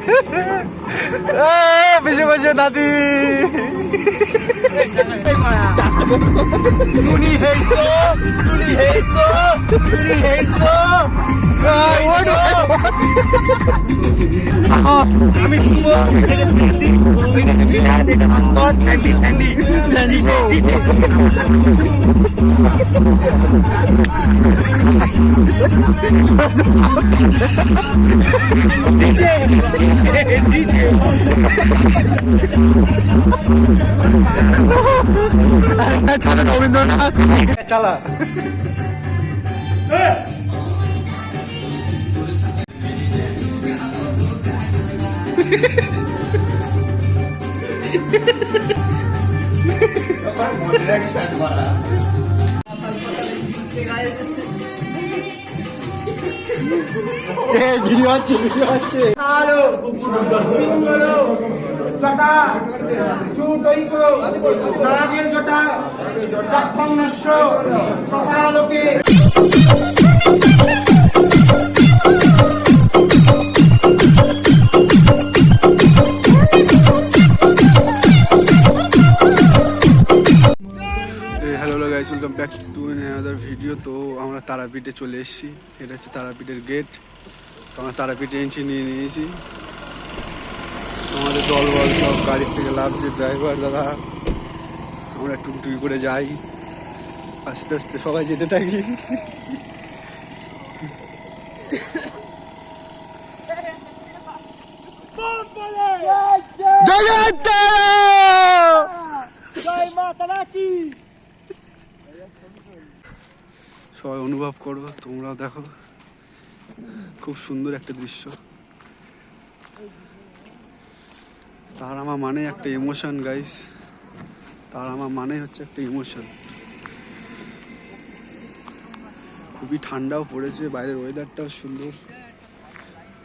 বেশি বসে নাতি। তুমি হেইছো তুমি হেইছো তুমি হেইছো আমি শুভ এটাকে ফ্যান্ডি ভিডিও আছে ভিডিও আছে। জটা চুটৈক নাগের জটা যক্ষণ্যস্য কপালোকে hello welcome back to other video তো আমরা তারাপীঠে চলে এসেছি। এটা হচ্ছে তারাপীঠের গেট তো আমরা তারাপীঠে এন্ট্রি নিয়ে নিয়েছি। আমাদের দল বল সব গাড়ির থেকে লাভছে ড্রাইভার দাদা। আমরা টুকটুকি করে যাই। আস্তে আস্তে সবাই যেতে থাকি। সবাই অনুভব করব তোমরাও দেখো। খুব সুন্দর একটা দৃশ্য। তার আমার মানে একটা ইমোশন গাইস তার আমার মানে হচ্ছে একটা ইমোশন খুবই ঠান্ডাও পড়েছে, বাইরের ওয়েদারটাও সুন্দর।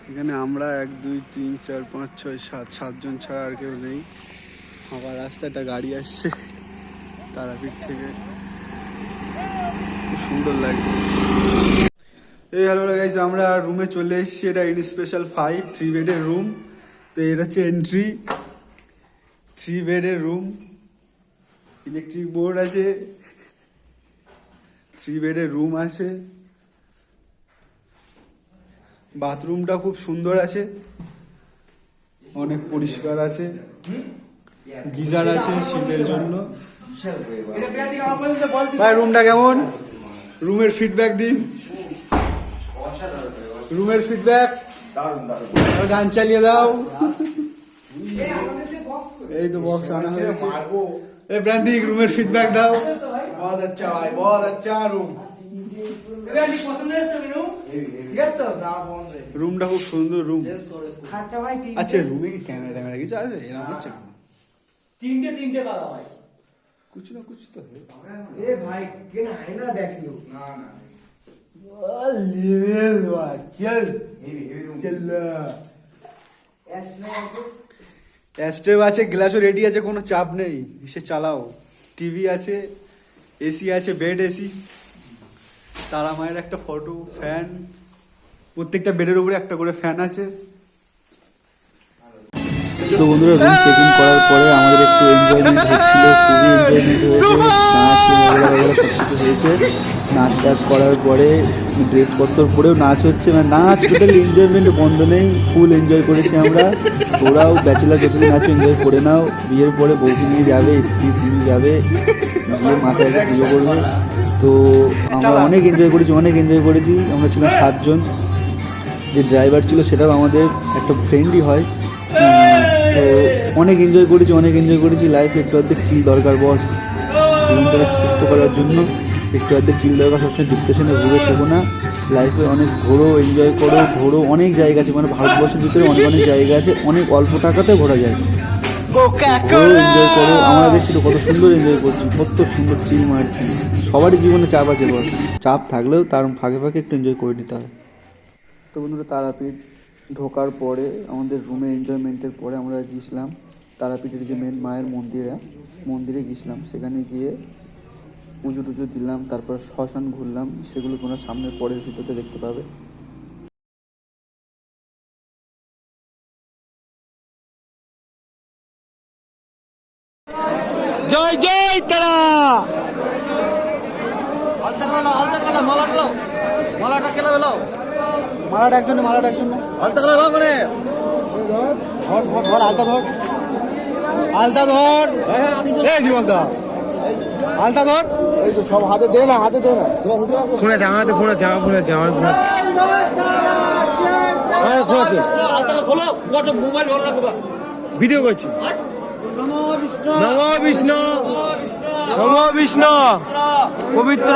এখানে আমরা এক, দুই, তিন, চার, পাঁচ, ছয়, সাত, সাতজন ছাড়া আর কেউ নেই। ফাঁকা রাস্তায় একটা গাড়ি আসছে, তারাপীঠ থেকে। খুব সুন্দর লাগছে। এই হ্যালো গাইস আমরা রুমে চলে এসেছি। এটা ইন স্পেশাল ফাইভ থ্রি বেডের রুম তো এটা হচ্ছে এন্ট্রি থ্রি বেডের রুম ইলেকট্রিক বোর্ড আছে। থ্রি বেডের রুম আছে। বাথরুমটা খুব সুন্দর আছে। অনেক পরিষ্কার আছে। গিজার আছে শীতের জন্য। ভাই রুমটা কেমন? রুমের ফিডব্যাক দিন রুমের ফিডব্যাক গান চালিয়ে দাও এই তো বক্স আনা হয়েছে এই ব্র্যান্ডিক রুমের ফিডব্যাক দাও बहुत अच्छा भाई बहुत अच्छा रूम পছন্দ হয়েছে মিনু ঠিক আছে রুমটা খুব সুন্দর রুম খাটটা ভাই তিন- আচ্ছা রুমে কি ক্যামেরা ট্যামেরা কিছু আছে এরকম হচ্ছে না তিনটে তিনটে পালা ভাই कुछ ना कुछ तो है ए भाई के ना है ना देख लो ना ना लेवल चल चल অ্যাস্ট্রেভ আছে গ্লাসও রেডি আছে কোনো চাপ নেই এসে চালাও টিভি আছে এসি আছে বেড এসি তারা মায়ের একটা ফটো ফ্যান প্রত্যেকটা বেডের উপরে একটা করে ফ্যান আছে তো বন্ধুরা রুম চেক ইন করার পরে আমাদের একটু এনজয়মেন্ট হচ্ছিল খুবই এনজয়মেন্ট হয়েছে। নাচ সব কিছু হয়েছে। নাচ টাচ করার পরে ড্রেসপত্র পরেও নাচ হচ্ছে মানে নাচ টোটালি এনজয়মেন্ট বন্ধ নেই ফুল এনজয় করেছি আমরা। তোরাও ব্যাচেলার যতদিন নাচ এনজয় করে নাও। বিয়ের পরে বউকে নিয়ে যাবে স্ত্রী তুমি যাবে গিয়ে মাথায় একটা পুজো করবে। তো আমরা অনেক এনজয় করেছি অনেক এনজয় করেছি। আমরা ছিলাম সাতজন। যে ড্রাইভার ছিল সেটাও আমাদের একটা ফ্রেন্ডই হয়। তো অনেক এনজয় করেছি অনেক এনজয় করেছি। লাইফে একটু অর্ধেক চিল দরকার বস জীবনটাকে সুস্থ করার জন্য একটু অর্ধেক চিল দরকার সবসময় ডিপ্রেশনে ঘুরে থেকো না। লাইফে অনেক ঘোরো এনজয় করো ঘোরো অনেক জায়গা আছে। মানে ভারতবর্ষের ভিতরে অনেক অনেক জায়গা আছে অনেক অল্প টাকাতে ঘোরা যায়। ঘোরো এনজয় করো। আমরা দেখছি তো কত সুন্দর এনজয় করছি কত সুন্দর চিল মারছি। সবারই জীবনে চাপ আছে বস চাপ থাকলেও তার ফাঁকে ফাঁকে একটু এনজয় করে নিতে হয়। তো বন্ধুরা তারাপীঠ ঢোকার পরে আমাদের রুমে এনজয়মেন্টের পরে আমরা গিয়েছিলাম তারাপীঠের যে মেন মায়ের মন্দিরে। মন্দিরে গিয়েছিলাম। সেখানে গিয়ে পুজো টুজো দিলাম তারপর শ্মশান ঘুরলাম। সেগুলো তোমরা সামনের পরের ভিডিওতে দেখতে পাবে। জয় জয় তারা! মালা মালাটা কেলা বেলাও মালাটা একজন মালাটা একজন আলতা করে নাও মানে ধর ধর ধর আলতা ধর। আলতা ধর। এই জীবনদা আলতা ধর। এই তো সব হাতে দে না হাতে দে না। ফোন আছে আমার হাতে ফোন আছে আমার ফোন আছে আমার ফোন আছে। আমার ফোন আছে। আলতা খোলো কত মোবাইল ধরে রাখো ভিডিও করছি। নম বিষ্ণু। নম বিষ্ণু। পবিত্র।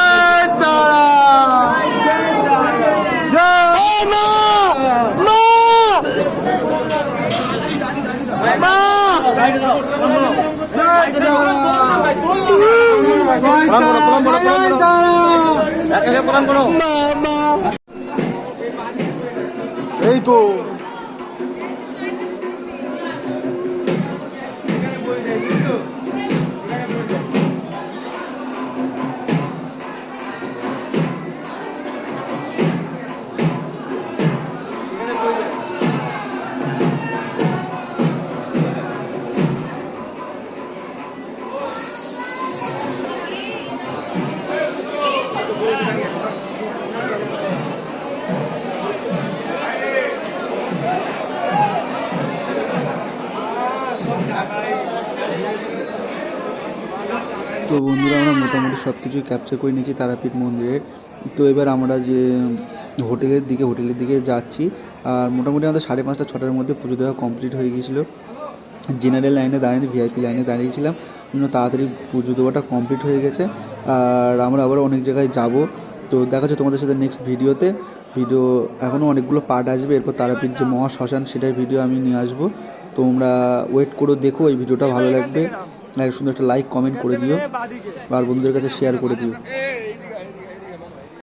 এই তো তো বন্ধুরা, আমরা মোটামুটি সব কিছুই ক্যাপচার করে নিয়েছি তারাপীঠ মন্দিরের। তো এবার আমরা যে হোটেলের দিকে হোটেলের দিকে যাচ্ছি। আর মোটামুটি আমাদের সাড়ে পাঁচটা, ছটার মধ্যে পুজো দেওয়া কমপ্লিট হয়ে গিয়েছিল। জেনারেল লাইনে দাঁড়িয়ে ভিআইপি লাইনে দাঁড়িয়েছিলাম। জন্য তাড়াতাড়ি পুজো দেওয়াটা কমপ্লিট হয়ে গেছে। আর আমরা আবার অনেক জায়গায় যাব। তো দেখা যাচ্ছে তোমাদের সাথে নেক্সট ভিডিওতে। ভিডিও এখনও অনেকগুলো পার্ট আসবে। এরপর তারাপীঠ যে মহা শ্মশান, সেটার ভিডিও আমি নিয়ে আসব। তোমরা ওয়েট করো দেখো, এই ভিডিওটা ভালো লাগবে। সুন্দর একটা লাইক কমেন্ট করে দিও। আর বন্ধুদের কাছে শেয়ার করে দিও।